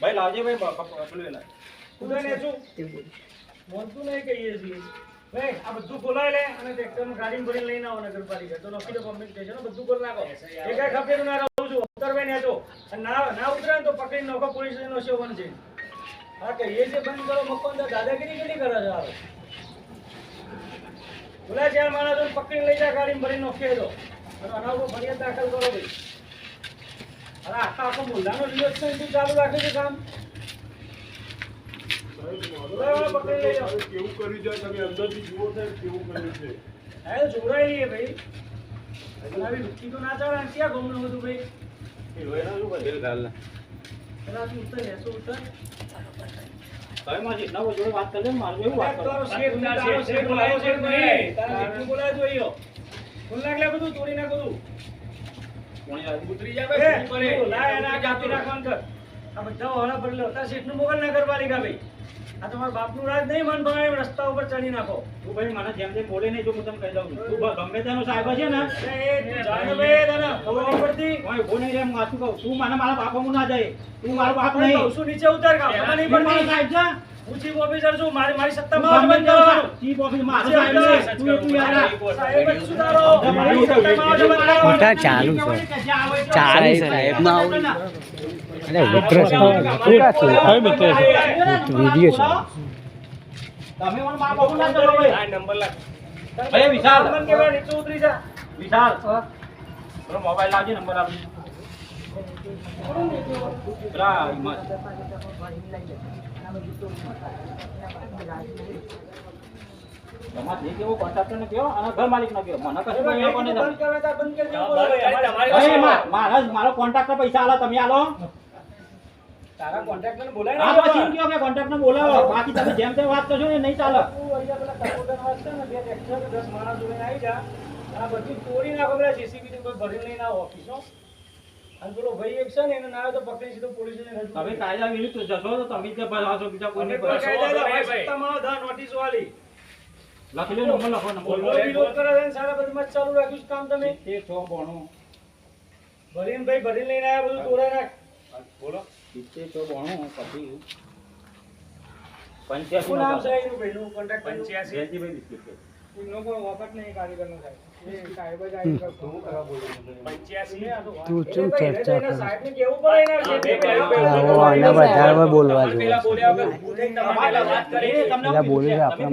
ભાઈ લાવજે ભાઈ પેલું એ લાવ. ઉદય ને શું મોનતું નહીં કહીએ છીએ. ભાઈ આ બધું બોલાય લે અને ટ્રેક્ટરમાં ગાડી ભરીને લઈને આવો નગરપાલિકા. તો નોકરી તો પબ્લિક સ્ટેશન બધું કરી નાખો. એ કઈ ખબર ના રહું છું ઉતરવે ને જો ના ના ઉતરે તો પકડી નાખો પોલીસ સ્ટેશનનો સેવન છે હા કહીએ છીએ બંધ કરો મકાન તો દાદાગીરી કેટલી કરે છે હારો બોલા ચાર માણસો પકડીને લઈ જા ગાડી ભરીને નોખી દો અને ઉપર ફરિયાદ દાખલ કરો ભાઈ. આખા આખો મુલ્લાનો દિવસ નહીં તું ચાલુ રાખે છે કામ બોલાવો, પકડી લઈ જાઓ કેવું કર્યું છે તમે અંદરથી જુઓ સાહેબ કેવું કર્યું છે હા એ જોડાયેલી ભાઈ આવી લુચ્ચી તો ના ચાલે ક્યાં ગમનું બધું ભાઈ એ લોહીના શું કરે? પેલા તું ઉતર લેશો ઉતર તમે મારા જેઠના જોડે વાત કરી લે મારે એવું વાત કરો. છે નહીં. તારા તો અહીંયો. ખોલ બધું, તોડી નાખ? ઉતરી એ, તું આ કાપી નાખવાનું કર. આ બધા વાળા ભરી લો. તારા મોકલ નગરપાલિકા ભાઈ. આ તમારા બાપનું રાજ નહીં મન ભાવે રસ્તા ઉપર ચડી નાખો. તું ભાઈ મને જેમ જેમ બોલે નહીં જો હું તમને કહી દઉં. તું ગમે તેનો સાહેબ છે ને. ખબર ઊભો નહીં રે વાંચું કહું. તું મને મારા બાપામાં ના જાય. તું મારો બાપ નહીં. કહું નીચે ઉતાર સાહેબ છે. હું ચીફ ઓફિસર છું મારી મારી સત્તામાં બંધ કરવાનું. ચીફ ઓફિસ મારો સાહેબ તું તું યાર સાહેબ સુધારો. મારી સત્તામાં આવજો બંધ કરવાનું. ચાલુ છે. ચાલુ છે સાહેબ. ના અરે મિત્ર છે. શું મિત્ર છે વિડિયો છે. તમે મને મારા બહુ ના ચલો ભાઈ. આ નંબર લાગ ભાઈ વિશાલ. મને કહેવાય નીચે ઉતરી જા. વિશાલ. મોબાઈલ લાવજે નંબર આપજો. મારા મારો કોન્ટ્રાક્ટર પૈસા આલો તમે આલો તારા કોન્ટ્રાક્ટરને બોલાય આ ને પછી. કહો કે કોન્ટ્રાક્ટરને બોલાવો બાકી તમે જેમ તેમ વાત કરશો ને નહીં ચાલે બે ટ્રેક્ટર, દસ માણસ જોઈને આવી જા. આ બધું તોડી નાખો પેલા JCB થી કોઈ ભરી લઈને આવો ઓફિસો હો. અને પેલો ભાઈ એક છે ને એને ના તો પકડી સીધો પોલીસ સ્ટેશન તમે કાયદા વિરુદ્ધ જશો તો તમે જ ભરાવશો બીજા કોઈ અમે નહીં કોઈ ભરાવશો. કાયદા ના હોય, સત્તામાં આવો, ધા નોટિસ વાળી. લખી લો નંબર લખો નંબર બોલો વિરોધ કરે છે સારા બધું જ ચાલુ રાખ્યું કામ તમે? એ છો બોણું ભરીન ભાઈ ભરીને લઈને આવ્યા બધું તોડાઈ રાખ. બોલો. સિત્તેર છ બોણું પછી પંચ્યાસી નામ સાહેબ એનું ભાઈનું? કોન્ટ્રાક્ટ જયંતિભાઈ બિસ્કિટ કે. એનો તું શું ચર્ચા કરે બોલવા જોઈએ પેલા બોલે આપણા